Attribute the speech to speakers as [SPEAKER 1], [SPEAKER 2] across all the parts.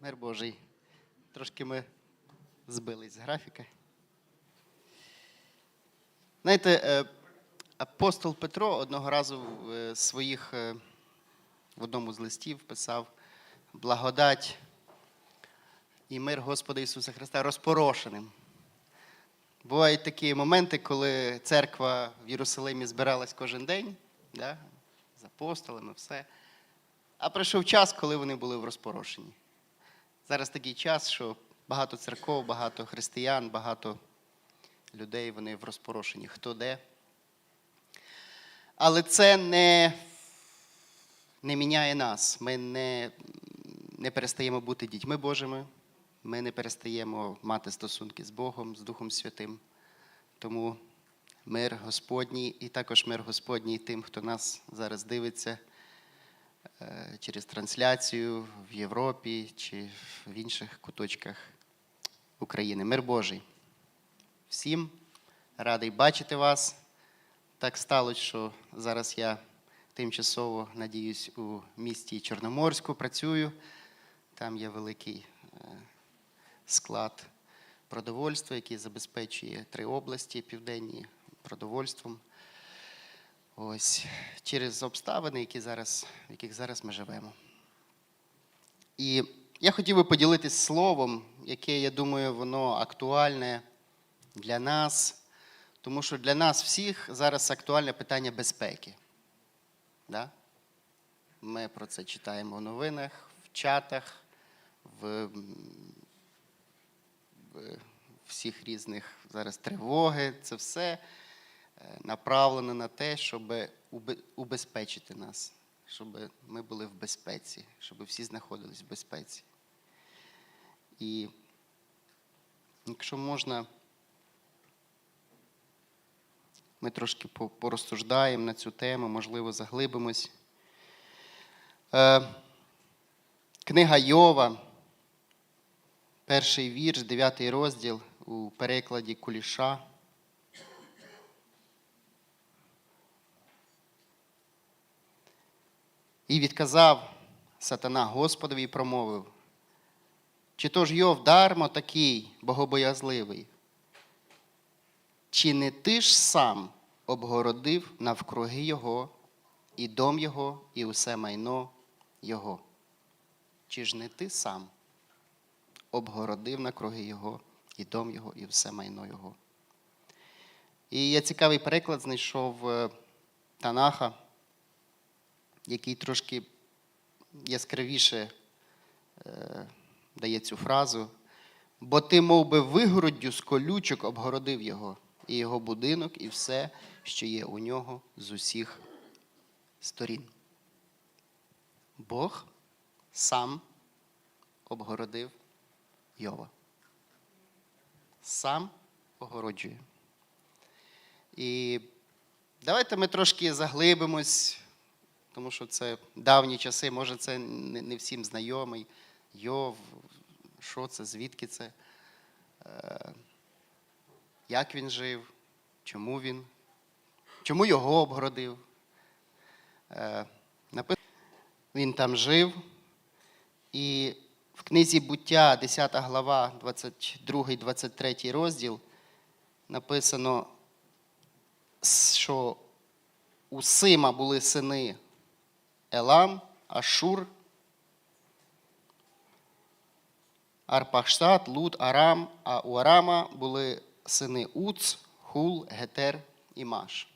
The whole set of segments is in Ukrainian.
[SPEAKER 1] Мир Божий. Трошки ми збились з графіка. Знаєте, е, апостол Петро одного разу в е, своїх е, в одному з листів писав благодать і мир Господа Ісуса Христа розпорошеним. Бувають такі моменти, коли церква в Єрусалимі збиралась кожен день, да, з апостолами, все. А прийшов час, коли вони були в розпорошенні. Зараз такий час, що багато церков, багато християн, багато людей вони в розпорошенні, хто де. Але це не, не міняє нас. Ми не, не перестаємо бути дітьми Божими, ми не перестаємо мати стосунки з Богом, з Духом Святим. Тому мир Господній і також мир Господній тим, хто нас зараз дивиться через трансляцію в Європі чи в інших куточках України. Мир Божий. Всім радий бачити вас. Так сталося, що зараз я тимчасово, надіюсь, у місті Чорноморську працюю. Там є великий е, склад продовольства, який забезпечує три області південні продовольством. Ось через обставини, які зараз, в яких зараз ми живемо. І я хотів би поділитися словом, яке, я думаю, воно актуальне для нас, тому що для нас всіх зараз актуальне питання безпеки. Да? Ми про це читаємо в новинах, в чатах, в, в всіх різних зараз тривоги. Це все е, направлено на те, щоб убезпечити нас, щоб ми були в безпеці, щоб всі знаходились в безпеці. І якщо можна, ми трошки порозсуждаємо на цю тему, можливо, заглибимось. Е, Книга Йова, перший вірш, дев'ятий розділ у перекладі Куліша. І відказав сатана Господові і промовив, чи то ж Йов дармо такий богобоязливий? Чи не ти ж сам обгородив навкруги його, і дом його, і усе майно його? Чи ж не ти сам обгородив навкруги його, і дом його, і все майно його? І я цікавий переклад знайшов е, Танаха, який трошки яскравіше е, дає цю фразу. Бо ти мов би, вигороддю з колючок обгородив його, і його будинок, і все, що є у нього з усіх сторін. Бог сам обгородив Йова. Сам огороджує. І давайте ми трошки заглибимось, тому що це давні часи, може, це не всім знайомий. Йов, що це, звідки це, е, як він жив, чому він, чому його обгородив. Е, Він там жив, і в книзі буття, 10 глава, 22-23 розділ, написано, що у Сима були сини Елам, Ашур, Арпахштад, Луд, Арам, а у Арама були сини Уц, Хул, Гетер і Маш.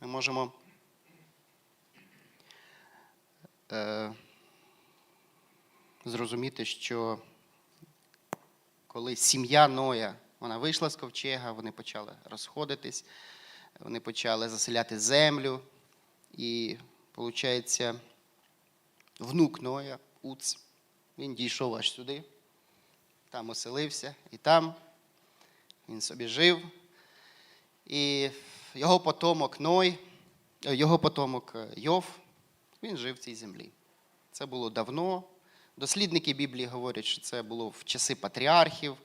[SPEAKER 1] Ми можемо е, зрозуміти, що коли сім'я Ноя вона вийшла з ковчега, вони почали розходитись, вони почали заселяти землю. І, виходить, внук Ноя, Уц, він дійшов аж сюди, там оселився, і там він собі жив. І його потомок Ной, е, його потомок е, Йов, він жив в цій землі. Це було давно. Дослідники Біблії говорять, що це було в часи патріархів,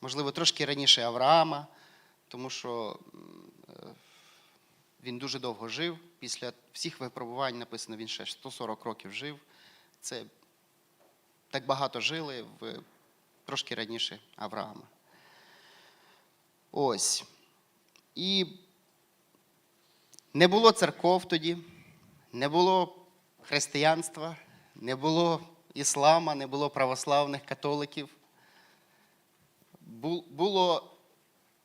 [SPEAKER 1] можливо, трошки раніше Авраама, тому що е, він дуже довго жив. Після всіх випробувань написано, він ще 140 років жив. Це так багато жили в трошки раніше Авраама. Ось. І не було церков тоді, не було християнства, не було іслама, не було православних католиків. Було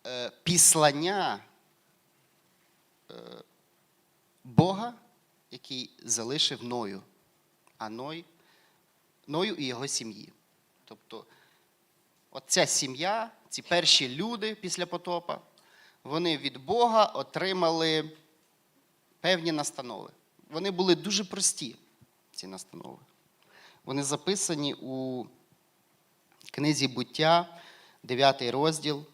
[SPEAKER 1] е, післання Бога, який залишив Ною, а Ной, Ною і його сім'ї. Тобто, оця сім'я, ці перші люди після потопа, вони від Бога отримали певні настанови. Вони були дуже прості, ці настанови. Вони записані у книзі буття, 9 розділ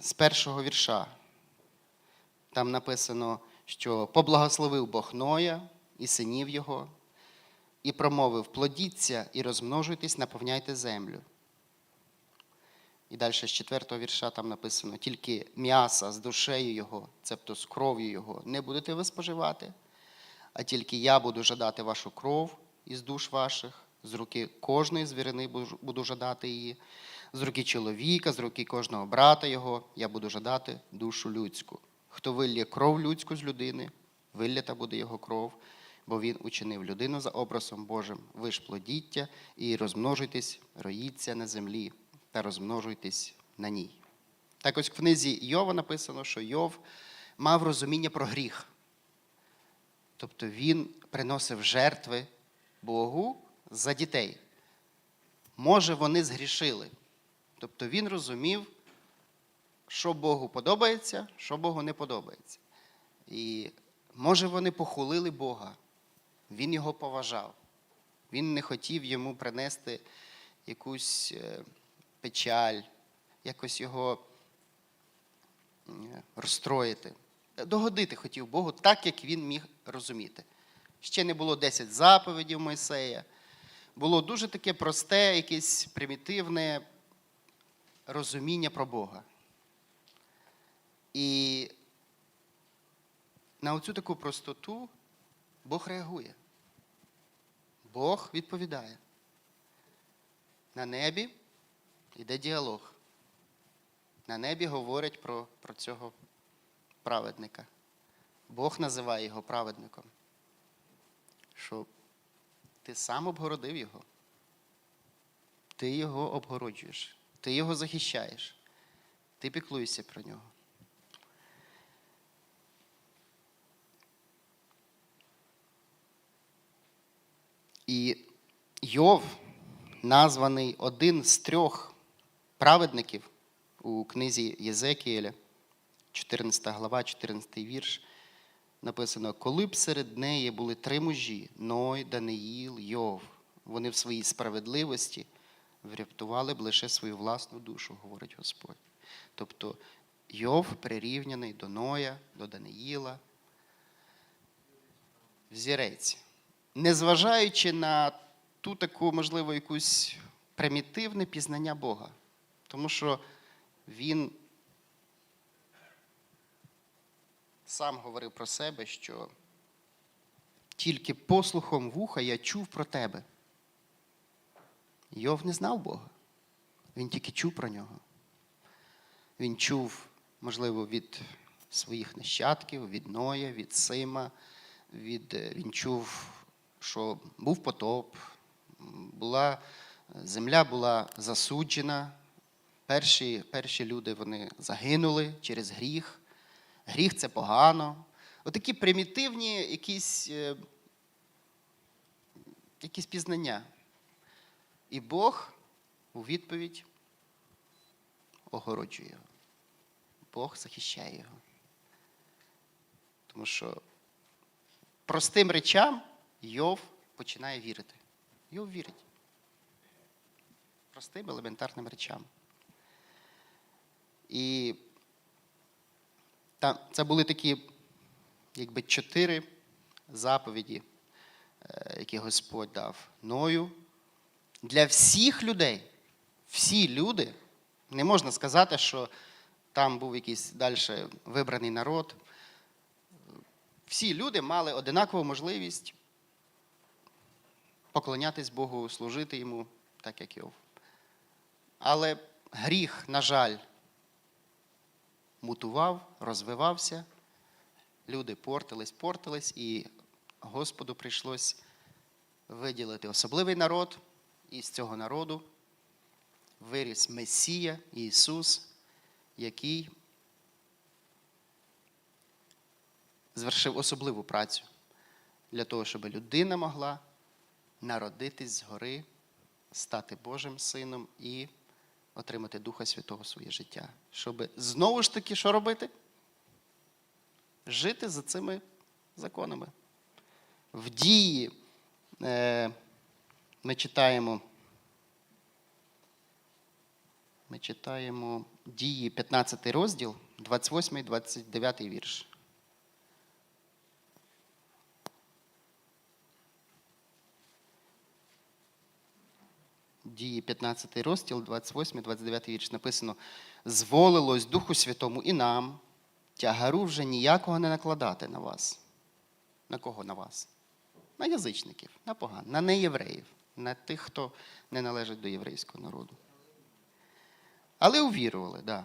[SPEAKER 1] з першого вірша. Там написано, що поблагословив Бог Ноя і синів його, і промовив: плодіться і розмножуйтесь, наповняйте землю. І далі з четвертого вірша там написано: тільки м'яса з душею його, цебто з кров'ю його, не будете ви споживати, а тільки я буду жадати вашу кров із душ ваших, з руки кожної звірини буду- жадати її, з руки чоловіка, з руки кожного брата його, я буду жадати душу людську. Хто вилє кров людську з людини, виллята буде його кров, бо він учинив людину за образом Божим. Ви ж плодіття і розмножуйтесь, роїться на землі та розмножуйтесь на ній. Так ось в книзі Йова написано, що Йов мав розуміння про гріх. Тобто він приносив жертви Богу за дітей. Може, вони згрішили. Тобто він розумів, що Богу подобається, що Богу не подобається. І може вони похулили Бога. Він його поважав. Він не хотів йому принести якусь е, печаль, якось його е, розстроїти. Догодити хотів Богу так, як він міг розуміти. Ще не було 10 заповідів Мойсея. Було дуже таке просте, якесь примітивне розуміння про Бога. І на оцю таку простоту Бог реагує. Бог відповідає. На небі йде діалог. На небі говорять про, про цього праведника. Бог називає його праведником. Що ти сам обгородив його. Ти його обгороджуєш, ти його захищаєш, ти піклуєшся про нього. І Йов названий один з трьох праведників у книзі Єзекіеля, 14 глава, 14 вірш. Написано: коли б серед неї були три мужі Ной, Даниїл, Йов, вони в своїй справедливості врятували б лише свою власну душу, говорить Господь. Тобто Йов прирівняний до Ноя, до Даниїла, взірець. Незважаючи на ту таку, можливо, якусь примітивне пізнання Бога. Тому що він сам говорив про себе, що тільки послухом вуха я чув про тебе. Йов не знав Бога. Він тільки чув про нього. Він чув, можливо, від своїх нащадків, від Ноя, від Сима, від, е, він чув, що був потоп, була, земля була засуджена. Перші, перші люди вони загинули через гріх. Гріх це погано. Отакі примітивні якісь, е, якісь пізнання. І Бог у відповідь огороджує його. Бог захищає його. Тому що простим речам Йов починає вірити. Йов вірить. Простим елементарним речам. І та, це були такі, якби, чотири заповіді, е, які Господь дав Ною. Для всіх людей, всі люди, не можна сказати, що там був якийсь далі вибраний народ. Всі люди мали одинакову можливість поклонятись Богу, служити йому, так як Йов. Але гріх, на жаль, мутував, розвивався, люди портились, портились, і Господу прийшлось виділити особливий народ, і з цього народу виріс Месія Ісус, який звершив особливу працю для того, щоб людина могла народитись згори, стати Божим сином і отримати Духа Святого в своє життя. Щоб знову ж таки що робити? Жити за цими законами. В дії е, ми читаємо. Ми читаємо дії 15 розділ, 28 29 вірш. Дії 15 розділ, 28, 29 вірш написано: зволилось Духу Святому і нам, тягару вже ніякого не накладати на вас. На кого на вас? На язичників, на поган, на неєвреїв, на тих, хто не належить до єврейського народу. Але увірували, да.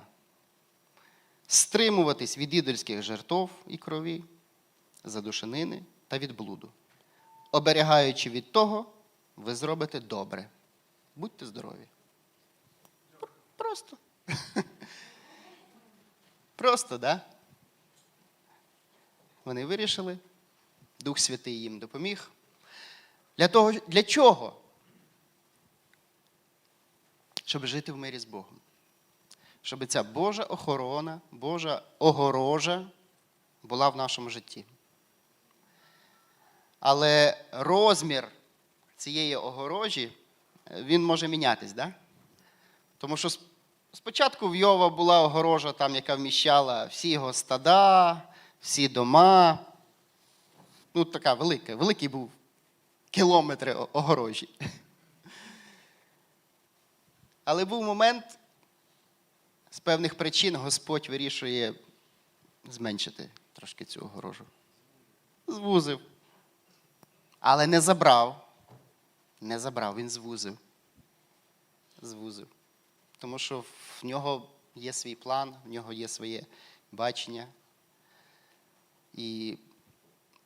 [SPEAKER 1] Стримуватись від ідольських жертов і крові, задушенини та від блуду. Оберігаючи від того, ви зробите добре. Будьте здорові. Просто. Просто, да? Вони вирішили. Дух Святий їм допоміг. Для того, для чого? Щоб жити в мирі з Богом. Щоб ця Божа охорона, Божа огорожа була в нашому житті. Але розмір цієї огорожі він може мінятись, да? Тому що спочатку в Йова була огорожа, там, яка вміщала всі його стада, всі дома. Ну, така велика, великий був кілометри огорожі. Але був момент, з певних причин Господь вирішує зменшити трошки цю огорожу. Звузив. Але не забрав. Не забрав, він звузив. Звузив. Тому що в нього є свій план, в нього є своє бачення. І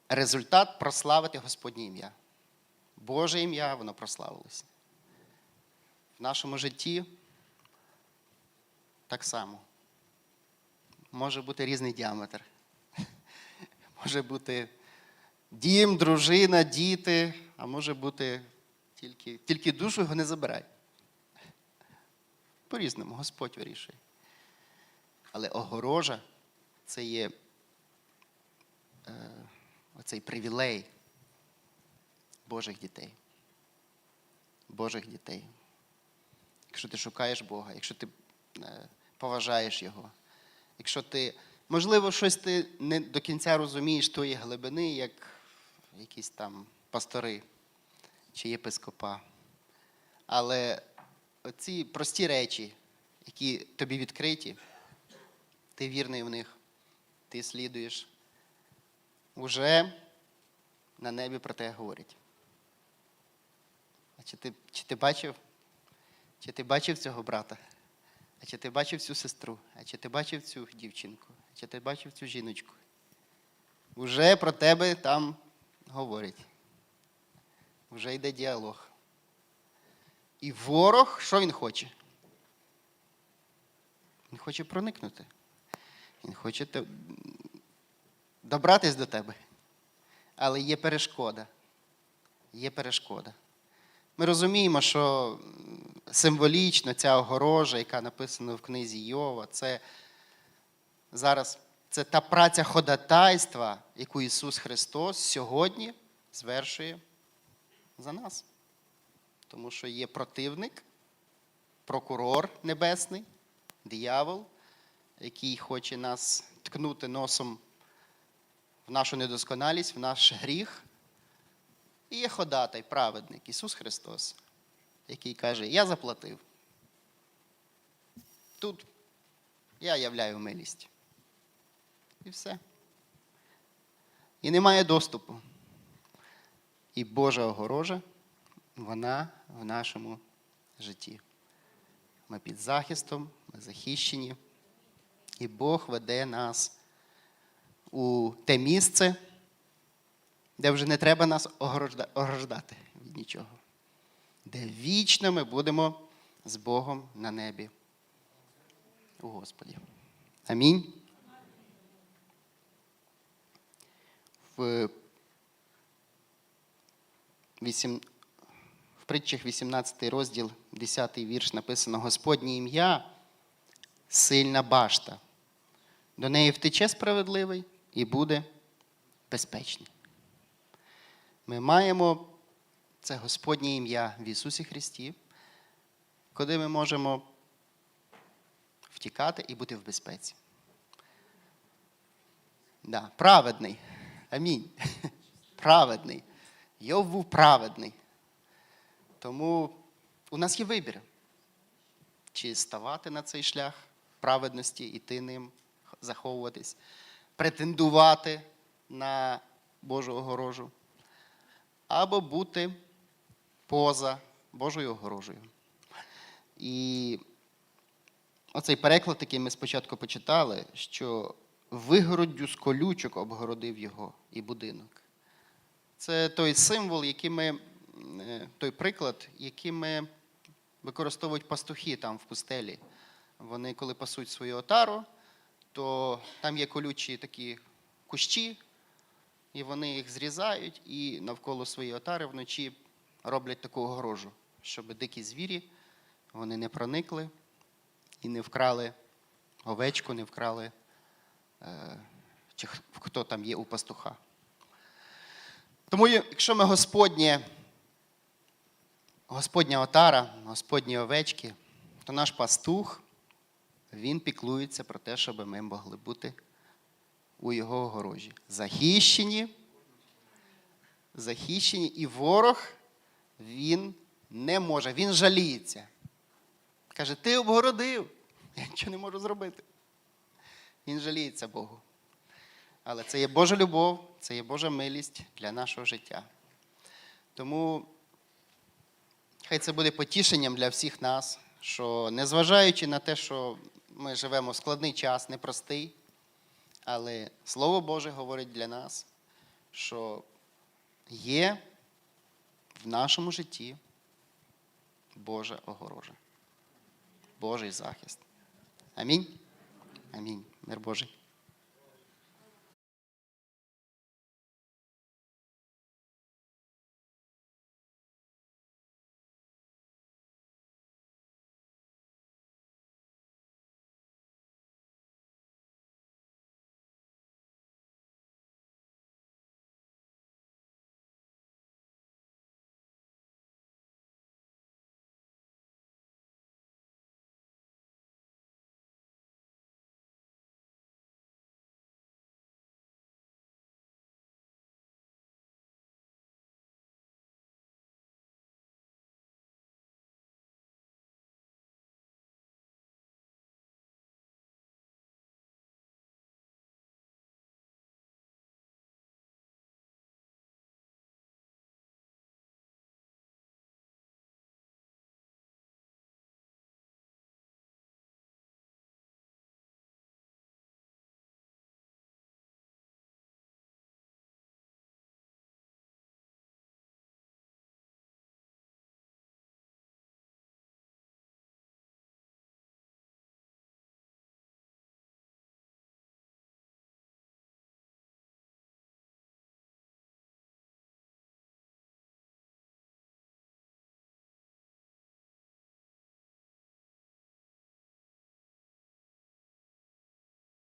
[SPEAKER 1] результат прославити Господнє ім'я. Боже ім'я, воно прославилося. В нашому житті так само. Може бути різний діаметр. Може бути дім, дружина, діти, а може бути тільки, тільки душу його не забирай. По-різному, Господь вирішує. Але огорожа це є е, оцей привілей Божих дітей. Божих дітей. Якщо ти шукаєш Бога, якщо ти е, поважаєш Його, якщо ти, можливо, щось ти не до кінця розумієш тої глибини, як якісь там пастори чи єпископа. Але ці прості речі, які тобі відкриті, ти вірний в них, ти слідуєш, уже на небі про те говорять. А чи ти, чи ти бачив? Чи ти бачив цього брата? А чи ти бачив цю сестру? А чи ти бачив цю дівчинку? А чи ти бачив цю жіночку? Уже про тебе там говорять. Вже йде діалог. І ворог, що він хоче? Він хоче проникнути. Він хоче добратись до тебе. Але є перешкода. Є перешкода. Ми розуміємо, що символічно ця огорожа, яка написана в книзі Йова, це зараз це та праця ходатайства, яку Ісус Христос сьогодні звершує за нас. Тому що є противник, прокурор небесний, диявол, який хоче нас ткнути носом в нашу недосконалість, в наш гріх. І є ходатай, праведник, Ісус Христос, який каже, я заплатив. Тут я являю милість. І все. І немає доступу. І Божа огорожа вона в нашому житті. Ми під захистом, ми захищені, і Бог веде нас у те місце, де вже не треба нас ограждати від нічого, де вічно ми будемо з Богом на небі у Господі. Амінь. В, вісім, в притчах 18 розділ, 10 вірш написано Господнє ім'я сильна башта. До неї втече справедливий і буде безпечний. Ми маємо це Господнє ім'я в Ісусі Христі, куди ми можемо втікати і бути в безпеці. Да, праведний. Амінь. Праведний. Йов був праведний. Тому у нас є вибір. Чи ставати на цей шлях праведності, іти ним, заховуватись, претендувати на Божу огорожу, або бути поза Божою огорожею. І оцей переклад, який ми спочатку почитали, що вигороддю з колючок обгородив його і будинок. Це той символ, який ми, е, той приклад, який ми використовують пастухи там в пустелі. Вони, коли пасуть свою отару, то там є колючі такі кущі, і вони їх зрізають і навколо своєї отари вночі роблять таку огорожу, щоб дикі звірі вони не проникли і не вкрали овечку, не вкрали, е, чи хто там є у пастуха. Тому, якщо ми Господнє, Господня отара, Господні овечки, то наш пастух, він піклується про те, щоб ми могли бути у його огорожі. Захищені, захищені, і ворог він не може, він жаліється. Каже, ти обгородив, я нічого не можу зробити. Він жаліється Богу. Але це є Божа любов, це є Божа милість для нашого життя. Тому хай це буде потішенням для всіх нас, що незважаючи на те, що ми живемо в складний час, непростий, але Слово Боже говорить для нас, що є в нашому житті Божа огорожа, Божий захист. Амінь. Амінь. Мир Божий.